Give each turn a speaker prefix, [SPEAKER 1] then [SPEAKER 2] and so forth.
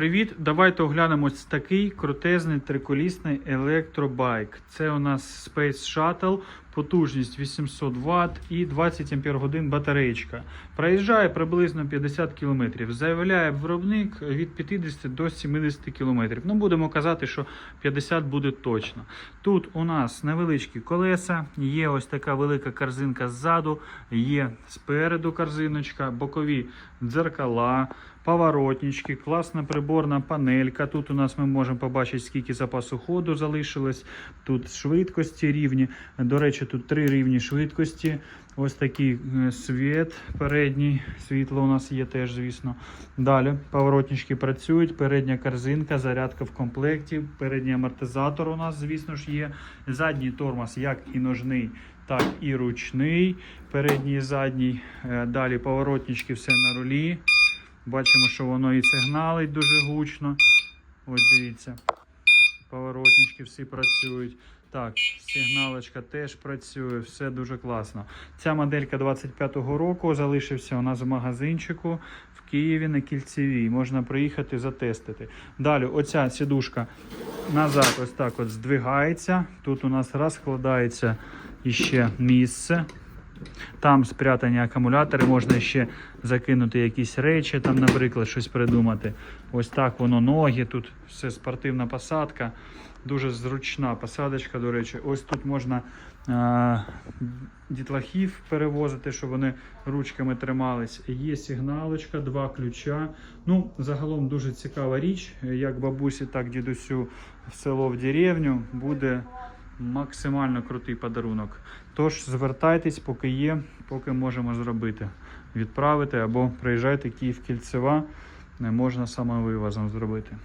[SPEAKER 1] Привіт! Давайте оглянемо такий крутезний триколісний електробайк. Це у нас Space Shuttle, потужність 800 Вт і 20 Ампер годин батареєчка. Проїжджає приблизно 50 км. Заявляє виробник від 50 до 70 км. Ну, будемо казати, що 50 буде точно. Тут у нас невеличкі колеса, є ось така велика корзинка ззаду, є спереду корзиночка, бокові дзеркала, поворотнички, класна приборна панелька. Тут у нас ми можемо побачити, скільки запасу ходу залишилось. Тут швидкості рівні. До речі, тут три рівні швидкості. Ось такий е, світ передній. Світло у нас є теж, звісно. Далі поворотнички працюють. Передня корзинка, зарядка в комплекті. Передній амортизатор у нас, звісно ж, є. Задній тормоз, як і ножний, так і ручний. Передній і задній. Е, Далі поворотнички все на рулі. Бачимо, що воно і сигналить дуже гучно. Ось дивіться. Поворотнички всі працюють. Так, сигналочка теж працює, все дуже класно. Ця моделька 25-го року залишився у нас в магазинчику в Києві на кільцевій. Можна приїхати затестити. Далі, оця сідушка назад, ось так от здвигається. Тут у нас розкладається іще місце. Там спрятані акумулятори, можна ще закинути якісь речі, там, наприклад, щось придумати. Ось так воно ноги, тут все спортивна посадка, дуже зручна посадочка, до речі. Ось тут можна е- дітлахів перевозити, щоб вони ручками тримались. Є сигналочка, два ключа. Ну, загалом дуже цікава річ, як бабусі, так дідусю в село в деревню буде максимально крутий подарунок. Тож звертайтесь, поки є, поки можемо зробити. Відправити або приїжджайте Київ Кільцева, не можна самовивозом зробити.